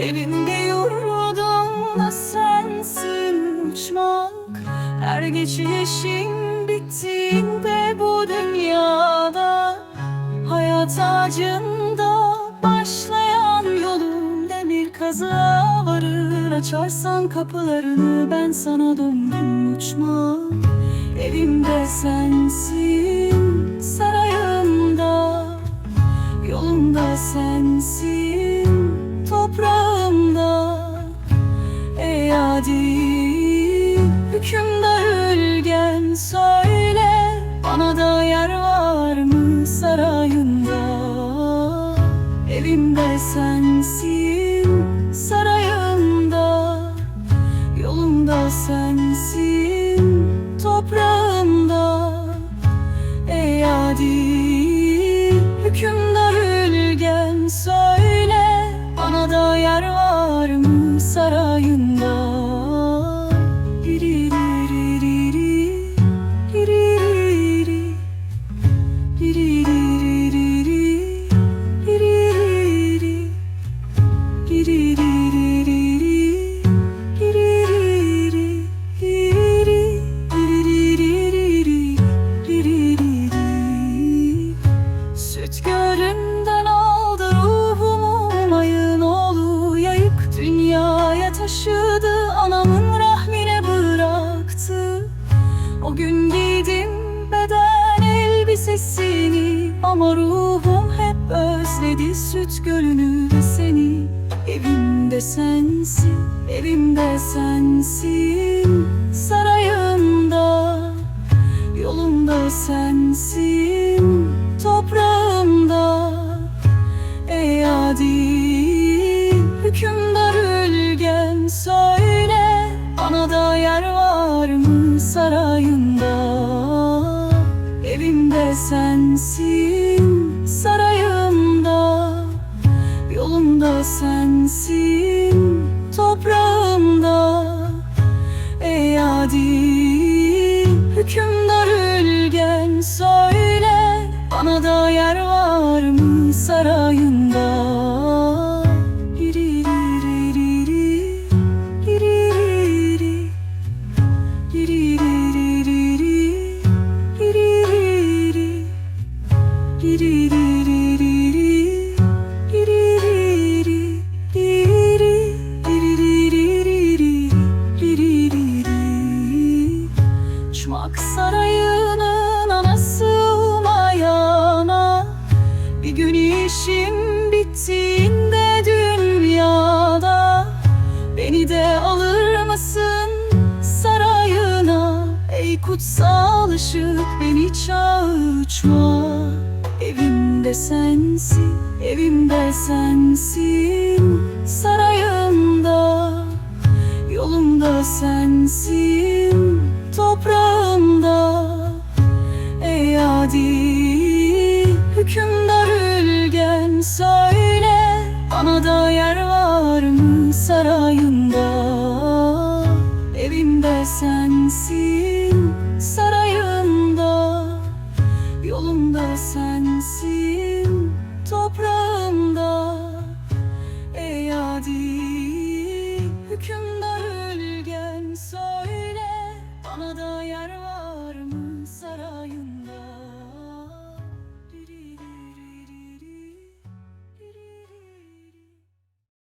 Evimde yurdumda sensin uçmak. Her geçişim bittiğinde bu dünyada Hayat ağacında başlayan yolum Demir kazığa varır açarsan kapılarını Ben sana döndüm uçmak. Evimde sensin sarayımda Yolumda sensin adi Süt gölünden aldı ruhumu mayın oğlu dünyaya taşıdı anamın rahmine bıraktı. O gün giydim beden elbisesini ama ruhum hep özledi süt gölünü ve seni evimde sensin sarayımda Yolumda sensin toprağımda. Ey adi hükümdar ülgen söyle Bana da yer var mı sarayında? Evimde sensin sarayımda Yolumda sensin toprağımda hükümdar ülgen söyle Bana da yer var mı sarayında kutsal ışık beni çağır uçma Evimde sensin, evimde sensin. Sarayımda